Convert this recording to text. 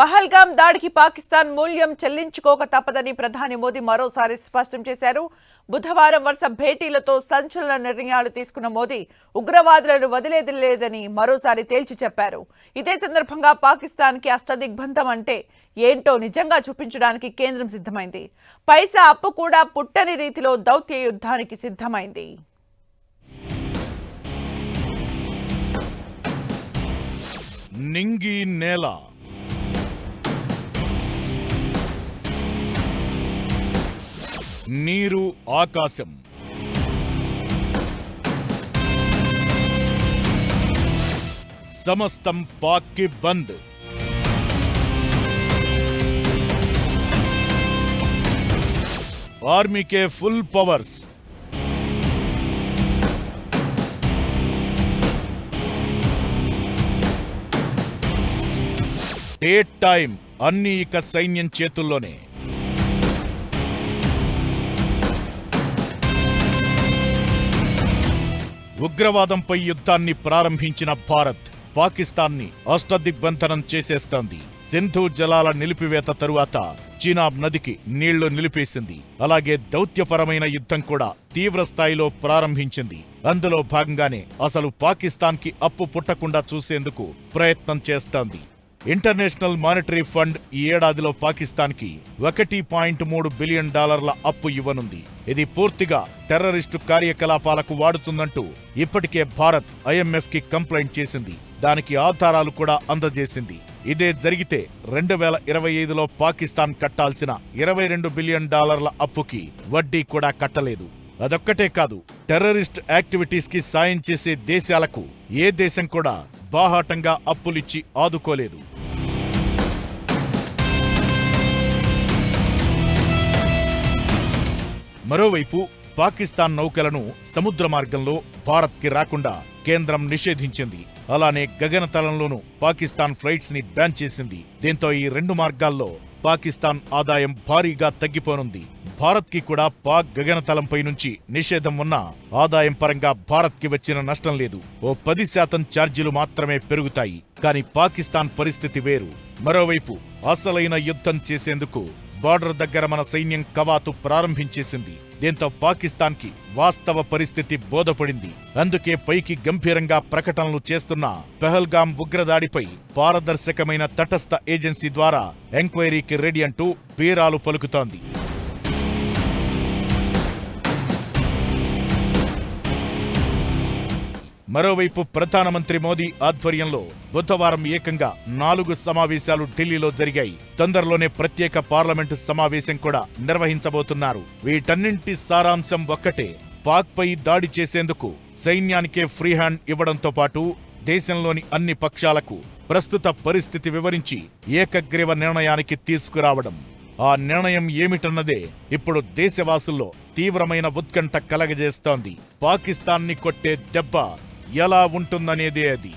పహల్గాం దాడికి పాకిస్తాన్ మూల్యం చెల్లించుకోక తప్పదని ప్రధాని మోదీ మరోసారి స్పష్టం చేశారు. బుధవారం వరుస భేటీలతో సంచలన నిర్ణయాలు తీసుకున్న మోదీ ఉగ్రవాదులను వదిలేది లేదని మరోసారి తేల్చి చెప్పారు. ఇదే సందర్భంగా పాకిస్తాన్కి అష్టదిగ్బంధం అంటే ఏంటో నిజంగా చూపించడానికి కేంద్రం సిద్ధమైంది. పైసా అప్పు కూడా పుట్టని రీతిలో దౌత్య యుద్ధానికి సిద్ధమైంది. నింగి నేల నీరు ఆకాశం. సమస్తం పాక్కి బంద్. ఆర్మీకే ఫుల్ పవర్స్. డేట్ టైం అన్ని ఇక సైన్యం చేతుల్లోనే. ఉగ్రవాదంపై యుద్ధాన్ని ప్రారంభించిన భారత్ పాకిస్తాన్ని అష్టదిగ్బంధనం చేసేస్తోంది. సింధు జలాల నిలిపివేత తరువాత చీనాబ్ నదికి నీళ్ళు నిలిపేసింది. అలాగే దౌత్యపరమైన యుద్ధం కూడా తీవ్ర స్థాయిలో ప్రారంభించింది. అందులో భాగంగానే అసలు పాకిస్తాన్కి అప్పు పుట్టకుండా చూసేందుకు ప్రయత్నం చేస్తోంది. ఇంటర్నేషనల్ మానిటరీ ఫండ్ ఈ ఏడాదిలో పాకిస్తాన్కి ఒకటి పాయింట్ మూడు బిలియన్ డాలర్ల అప్పు ఇవ్వనుంది. ఇది పూర్తిగా టెర్రరిస్టు కార్యకలాపాలకు వాడుతుందంటూ ఇప్పటికే భారత్ ఐఎంఎఫ్కి కంప్లైంట్ చేసింది. దానికి ఆధారాలు కూడా అందజేసింది. ఇదే జరిగితే రెండు వేల ఇరవై ఐదులో పాకిస్తాన్ కట్టాల్సిన ఇరవై రెండు బిలియన్ డాలర్ల అప్పుకి వడ్డీ కూడా కట్టలేదు. అదొక్కటే కాదు టెర్రరిస్ట్ యాక్టివిటీస్కి సాయం చేసే దేశాలకు ఏ దేశం కూడా బాహాటంగా అప్పులిచ్చి ఆదుకోలేదు. మరోవైపు పాకిస్తాన్ నౌకలను సముద్ర మార్గంలో భారత్కి రాకుండా కేంద్రం నిషేధించింది. అలానే గగనతలంలోనూ పాకిస్తాన్ ఫ్లైట్స్ని బ్యాన్ చేసింది. దీంతో ఈ రెండు మార్గాల్లో పాకిస్తాన్ ఆదాయం భారీగా తగ్గిపోనుంది. భారత్కి కూడా పాక్ గగనతలంపై నుంచి నిషేధం ఉన్నా ఆదాయం పరంగా భారత్కి వచ్చిన నష్టం లేదు. ఓ పది శాతం ఛార్జీలు మాత్రమే పెరుగుతాయి. కానీ పాకిస్తాన్ పరిస్థితి వేరు. మరోవైపు అసలైన యుద్ధం చేసేందుకు బార్డర్ దగ్గర మన సైన్యం కవాతు ప్రారంభించేసింది. దీంతో పాకిస్తాన్కి వాస్తవ పరిస్థితి బోధపడింది. అందుకే పైకి గంభీరంగా ప్రకటనలు చేస్తున్న పెహల్గాం ఉగ్రదాడిపై పారదర్శకమైన తటస్థ ఏజెన్సీ ద్వారా ఎంక్వైరీకి రెడీ అంటూ బీరాలు పలుకుతోంది. మరోవైపు ప్రధానమంత్రి మోదీ ఆధ్వర్యంలో బుధవారం ఏకంగా నాలుగు సమావేశాలు ఢిల్లీలో జరిగాయి. తొందరలోనే ప్రత్యేక పార్లమెంటు సమావేశం కూడా నిర్వహించబోతున్నారు. వీటన్నింటి సారాంశం ఒక్కటే. పాక్ పై దాడి చేసేందుకు సైన్యానికే ఫ్రీ హ్యాండ్ ఇవ్వడంతో పాటు దేశంలోని అన్ని పక్షాలకు ప్రస్తుత పరిస్థితి వివరించి ఏకగ్రీవ నిర్ణయానికి తీసుకురావడం. ఆ నిర్ణయం ఏమిటన్నదే ఇప్పుడు దేశవాసుల్లో తీవ్రమైన ఉత్కంఠ కలగజేస్తోంది. పాకిస్తాన్ని కొట్టే దెబ్బ ఎలా ఉంటుందనేదే అది.